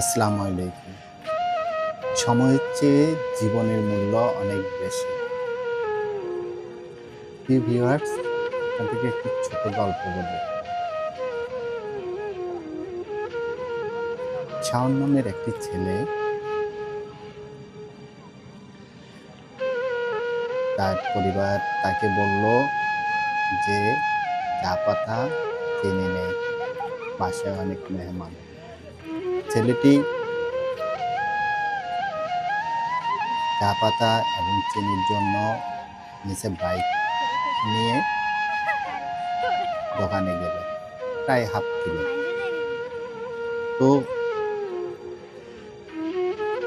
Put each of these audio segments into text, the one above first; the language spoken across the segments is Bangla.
আসসালামু আলাইকুম। সময়ের চেয়ে জীবনের মূল্য অনেক বেশি। ভিউয়ার্স একটি ছোট গল্প বলি। শাওন নামের একটি ছেলে তার পরিবার তাকে বলল যে চা পাতা কিনে নেয় বাসায় অনেক মেহমান। ছেলেটি চা পাতা এবং চিনির জন্য নিচে বাইক নিয়ে দোকানে গেল, প্রায় হাফ কিলো। তো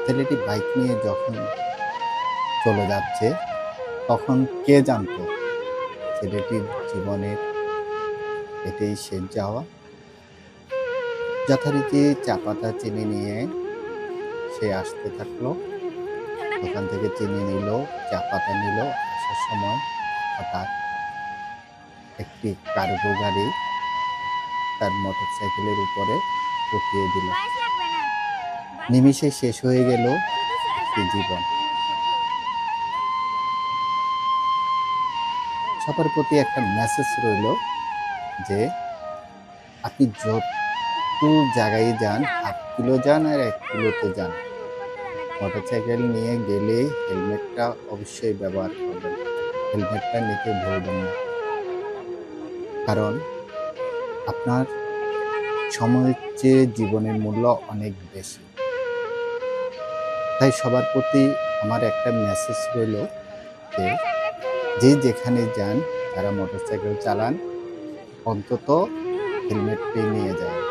ছেলেটি বাইক নিয়ে যখন চলে যাচ্ছে, তখন কে জানতো ছেলেটির জীবনের এটাই শেষ যাওয়া? যথারীতি চা পাতা চিনি নিয়ে সে আসতে থাকল। দোকান থেকে চিনি নিল চা পাতা নিল, আসার সময় হঠাৎ একটি কার্গো গাড়ি তার মোটর সাইকেলের উপরে উঠিয়ে দিল। নিমিষে শেষ হয়ে গেল জীবন। সবার প্রতি একটা মেসেজ রইল যে, আপনি যত জায়গায় যান হাফ কিলো যান আর এক কিলোতে যান। মোটরসাইকেল নিয়ে গেলে হেলমেটটা অবশ্যই ব্যবহার করবেন। হেলমেটটা নিতে ভুলবেন না। কারণ আপনার সময়ের চেয়ে জীবনের মূল্য অনেক বেশি। তাই সবার প্রতি আমার একটা মেসেজ রইল যে যে যেখানে যান, যারা মোটরসাইকেল চালান, অন্তত হেলমেটটি নিয়ে যায়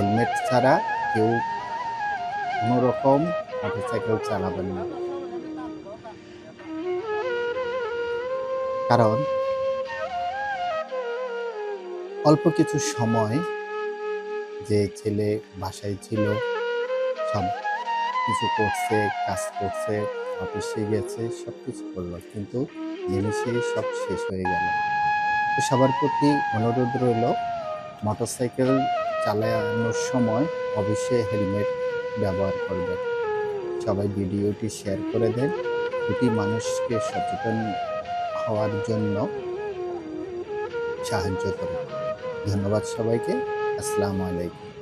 হেলমেট ছাড়া কেউ কোনো রকম মোটরসাইকেল চালাবেন না। কারণ অল্প কিছু সময় যে ছেলে বাসায় ছিল, সব কিছু করছে, কাজ করছে, অফিসে গেছে, সব কিছু করল। কিন্তু নিমিশেই সব শেষ হয়ে গেল। সবার প্রতি অনুরোধ রইল মোটরসাইকেল চালানোর সময় অবশ্যই হেলমেট ব্যবহার করবেন। সবাই ভিডিওটি শেয়ার করে দেন। এটি মানুষকে সচেতন হওয়ার জন্য সাহায্য করে ধন্যবাদ সবাইকে। আসসালামু আলাইকুম।